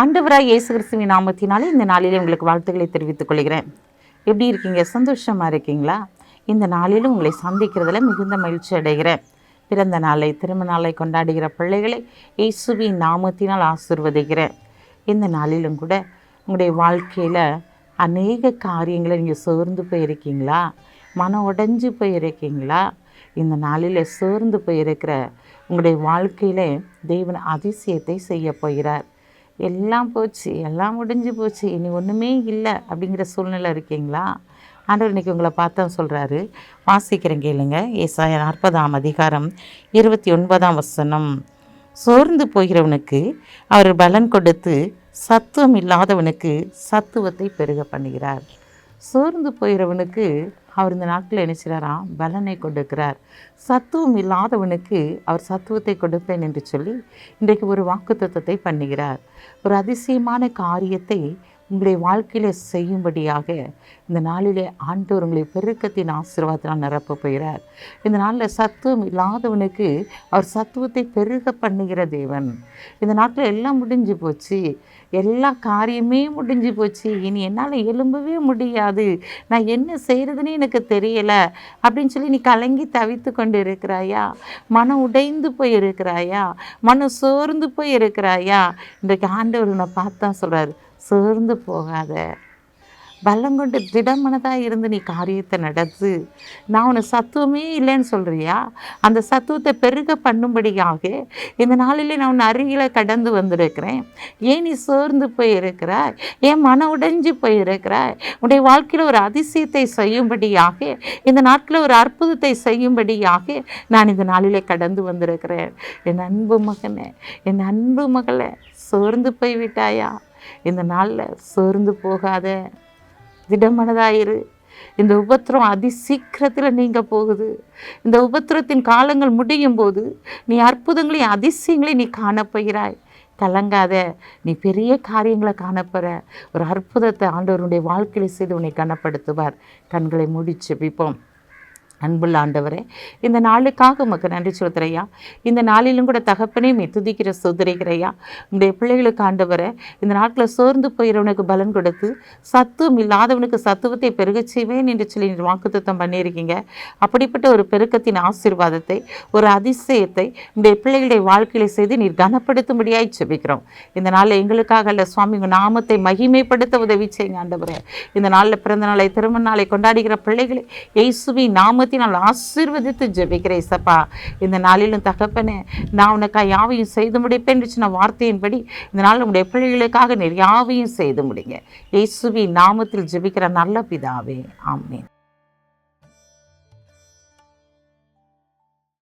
ஆண்டவராய் இயேசு கிறிஸ்துவின் நாமத்தினாலே இந்த நாளிலே உங்களுக்கு வாழ்த்துக்களை தெரிவித்துக் கொள்கிறேன். எப்படி இருக்கீங்க? சந்தோஷமாக இருக்கீங்களா? இந்த நாளிலும் உங்களை சந்திக்கிறதுல மிகுந்த மகிழ்ச்சி அடைகிறேன். பிறந்த நாளை திருமண நாளை கொண்டாடுகிற பிள்ளைகளை இயேசுவின் நாமத்தினால் ஆசிர்வதிக்கிறேன். இந்த நாளிலும் கூட உங்களுடைய வாழ்க்கையில் அநேக காரியங்களை நீங்கள் சோர்ந்து போயிருக்கீங்களா? மனம் உடைஞ்சு போயிருக்கீங்களா? இந்த நாளில் சோர்ந்து போயிருக்கிற உங்களுடைய வாழ்க்கையில் தேவன் அதிசயத்தை செய்ய போகிறார். எல்லாம் போச்சு எல்லாம் முடிஞ்சு போச்சு இனி ஒன்றுமே இல்லை அப்படிங்கிற சூழ்நிலை இருக்கீங்களா? ஆண்டவர் இன்னைக்கு உங்களை பார்த்தா சொல்கிறாரு வாசிக்கிறேன் கேளுங்க. ஏசாய நாற்பதாம் அதிகாரம் இருபத்தி ஒன்பதாம் வசனம். சோர்ந்து போகிறவனுக்கு அவர் பலன் கொடுத்து சத்துவம் இல்லாதவனுக்கு சத்துவத்தை பெருக பண்ணுகிறார். சோர்ந்து போயிறவனுக்கு அவர் இந்த நாட்களில் நினைச்சிறாராம் பலனை கொடுக்கிறார். சத்துவம் இல்லாதவனுக்கு அவர் சத்துவத்தை கொடுப்பேன் என்று சொல்லி இன்றைக்கு ஒரு வாக்குத்தத்தத்தை பண்ணுகிறார். ஒரு அதிசயமான காரியத்தை உங்களுடைய வாழ்க்கையில் செய்யும்படியாக இந்த நாளிலே ஆண்டவர் உங்களை பெருக்கத்தின் ஆசீர்வாதத்தினால் நிரப்ப போகிறார். இந்த நாளில் சத்துவம் இல்லாதவனுக்கு அவர் சத்துவத்தை பெருக பண்ணுகிற தேவன். இந்த நாட்டில் எல்லாம் முடிஞ்சு போச்சு. எல்லா காரியமே முடிஞ்சு போச்சு. இனி என்னால் எலும்பவே முடியாது. நான் என்ன செய்கிறதுனே எனக்கு தெரியலை. அப்படின்னு சொல்லி நீ கலங்கி தவித்து கொண்டு இருக்கிறாயா மனம் உடைந்து போய் இருக்கிறாயா மனம் சோர்ந்து போய் இருக்கிறாயா இன்றைக்கு ஆண்டவர் உன்னை பார்த்தா சொல்கிறார் சோர்ந்து போகாத. பலம் கொண்டு திடமனதாக இருந்து நீ காரியத்தை நடத்து. நான் உன சத்துவமே இல்லைன்னு சொல்கிறியா அந்த சத்துவத்தை பெருக பண்ணும்படியாக இந்த நாளிலே நான் உன் அருகில் கடந்து வந்திருக்கிறேன். ஏன் நீ சோர்ந்து போயிருக்கிறாய்? ஏன் மன உடைஞ்சு போயிருக்கிறாய்? உன்னுடைய வாழ்க்கையில் ஒரு அதிசயத்தை செய்யும்படியாக இந்த நாட்களில் ஒரு அற்புதத்தை செய்யும்படியாக நான் இந்த நாளிலே கடந்து வந்திருக்கிறேன். என் அன்பு மகனே என் அன்பு மகளே சோர்ந்து போய்விட்டாயா? இந்த நாளில் சோர்ந்து போகாத. திடமனதாயிரு. இந்த உபத்திரம் அதிசீக்கிரத்தில் நீங்க போகுது. இந்த உபத்திரத்தின் காலங்கள் முடியும் போது நீ அற்புதங்களையும் அதிசயங்களையும் நீ காணப்போகிறாய் கலங்காத. நீ பெரிய காரியங்களை காணப்போற ஒரு அற்புதத்தை ஆண்டவருடைய வாழ்க்கையில் செய்து உன்னை கனப்படுத்துவார். கண்களை முடிச்சு பிப்போம் அன்புள்ள ஆண்டவரே இந்த நாளுக்காக உமக்கு நன்றி சொல்கிறையா இந்த நாளிலும் கூட தகப்பனே மீ துதிக்கிற சுதரிகிறையா உங்களுடைய பிள்ளைகளுக்கு ஆண்டவரை இந்த நாட்களில் சோர்ந்து போயிறவனுக்கு பலன் கொடுத்து சத்துவம் இல்லாதவனுக்கு சத்துவத்தை பெருகச் செய்வேன் என்று சொல்லி நீர் வாக்குத்தத்தம் பண்ணியிருக்கீங்க. அப்படிப்பட்ட ஒரு பெருக்கத்தின் ஆசீர்வாதத்தை ஒரு அதிசயத்தை உங்களுடைய பிள்ளைகளுடைய வாழ்க்கையில செய்து நீர் கனப்படுத்தும்படியாய் செபிக்கிறோம் இந்த நாளில் எங்களுக்காக அல்ல சுவாமி உங்கள் நாமத்தை மகிமைப்படுத்த உதவி செய்யுங்க ஆண்டவரே. இந்த நாளில் பிறந்த நாளை திருமண நாளை கொண்டாடுகிற பிள்ளைகளை இயேசுவி நாமத்தினால் ஆசீர்வதித்து ஜெபிக்கிறேன் சப்பா இந்த நாளிலும் தகப்பனே நான் உனக்கு யாவையும் செய்து முடிப்பேன் என்று சொன்ன வார்த்தையின்படி இந்த நாள் உங்களுடைய பிள்ளைகளுக்காக நிறையாவையும் யாவையும் செய்து முடிங்க இயேசுவி நாமத்தில் ஜெபிக்கிற நல்ல பிதாவே ஆமேன்.